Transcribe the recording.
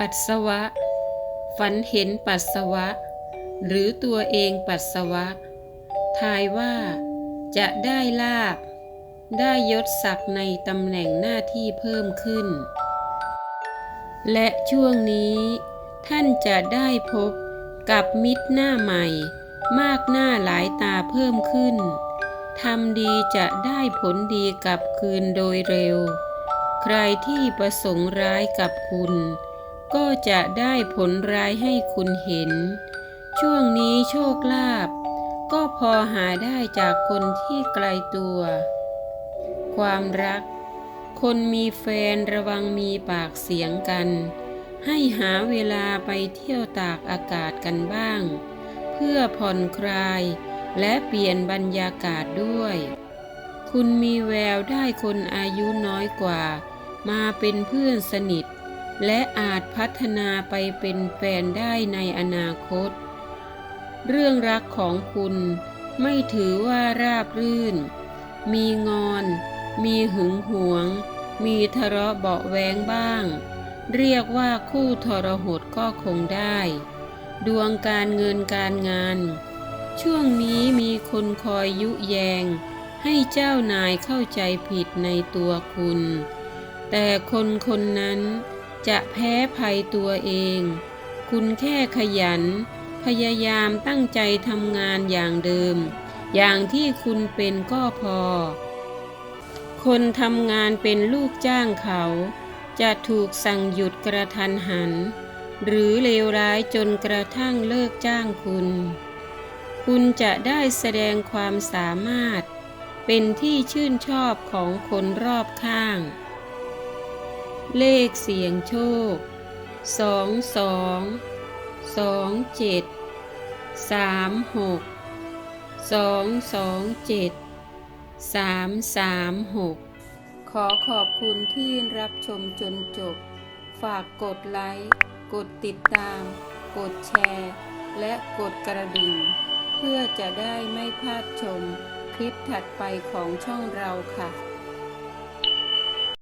ปัสสาวะ ฝันเห็นปัสสาวะ หรือตัวเองปัสสาวะ ทายว่า จะได้ลาบ ได้ยศศักดิ์ในตำแหน่งหน้าที่เพิ่มขึ้น และช่วงนี้ ท่านจะได้พบกับมิตรหน้าใหม่ มากหน้าหลายตาเพิ่มขึ้นทำดีจะได้ผลดีกลับคืนโดยเร็ว ใครที่ประสงค์ร้ายกับคุณ ก็จะได้ผลร้ายให้คุณเห็น ช่วงนี้โชคลาภก็พอหาได้จากคนที่ไกลตัว ความรัก คนมีแฟนระวังมีปากเสียงกัน ให้หาเวลาไปเที่ยวตากอากาศกันบ้าง เพื่อผ่อนคลายและเปลี่ยนบรรยากาศด้วย คุณมีแววได้คนอายุน้อยกว่า มาเป็นเพื่อนสนิท และอาจพัฒนาไปเป็นแฟนได้ในอนาคต เรื่องรักของคุณไม่ถือว่าราบรื่น มีงอน มีหึงหวง มีทะเลาะเบาแวงบ้าง เรียกว่าคู่ทรหดก็คงได้ ดวงการเงินการงาน ช่วงนี้มีคนคอยยุแยง ให้เจ้านายเข้าใจผิดในตัวคุณ แต่คนคนนั้น จะแพ้ภัยตัวเอง คุณแค่ขยัน พยายามตั้งใจทำงานอย่างเดิม อย่างที่คุณเป็นก็พอ คนทำงานเป็นลูกจ้างเขา จะถูกสั่งหยุดกระทันหัน หรือเลวร้ายจนกระทั่งเลิกจ้างคุณ คุณจะได้แสดงความสามารถ เป็นที่ชื่นชอบของคนรอบข้าง เลขเสียงโชคสองสองสองเจ็ดสามหกสองสองเจ็ดสามสามหกขอขอบคุณที่รับชมจนจบ ฝากกดไลค์ กดติดตาม กดแชร์ และกดกระดิ่ง เพื่อจะได้ไม่พลาดชมคลิปถัดไปของช่องเราค่ะ